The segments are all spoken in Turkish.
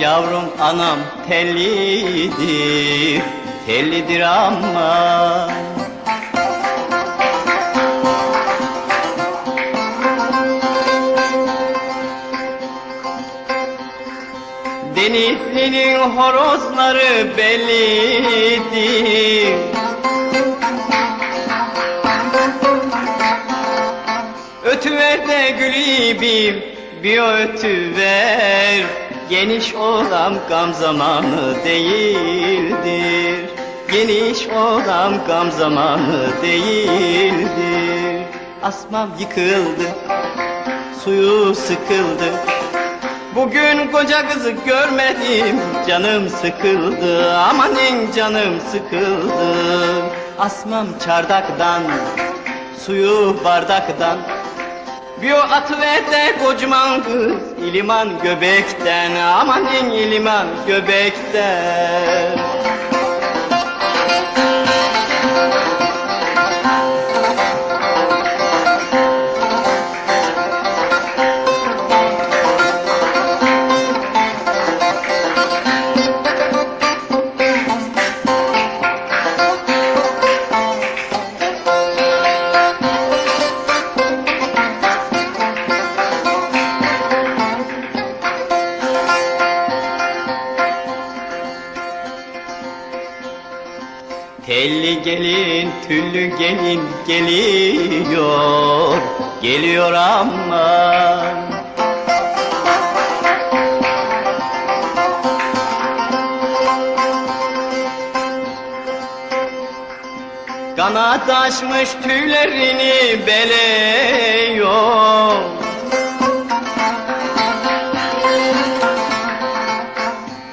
yavrum anam tellidir Tellidir ama. Denizli'nin horozları bellidir. Ötüver de gülübim bir ötüver Geniş olan gam zamanı değildir. Geniş olan gam zamanı değildir. Asmam yıkıldı suyu sıkıldı. Bugün koca kızı görmedim canım sıkıldı. Amanin canım sıkıldı. Asmam çardaktan suyu bardaktan bir o atıver de kocaman kız. İliman göbekten Amanin iliman göbekten Telli gelin, tüllü gelin geliyor, geliyor ama. Kanat açmış tüylerini beleyor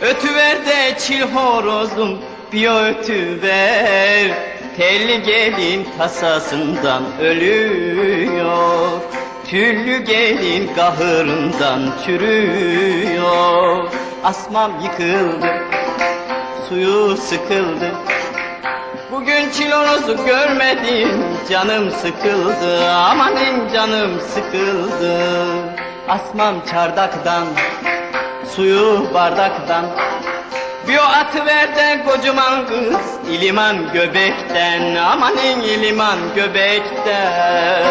Ötüver de çil horozum bir ötüver Telli gelin tasasından ölüyor. Tüllü gelin kahırından çürüyor. Asmam yıkıldı suyu sıkıldı. Bugün çilonuzu görmedim canım sıkıldı. Amanin canım sıkıldı. Asmam çardaktan suyu bardaktan bir o atıver de kocaman kız İliman göbekten Amanin iliman göbekten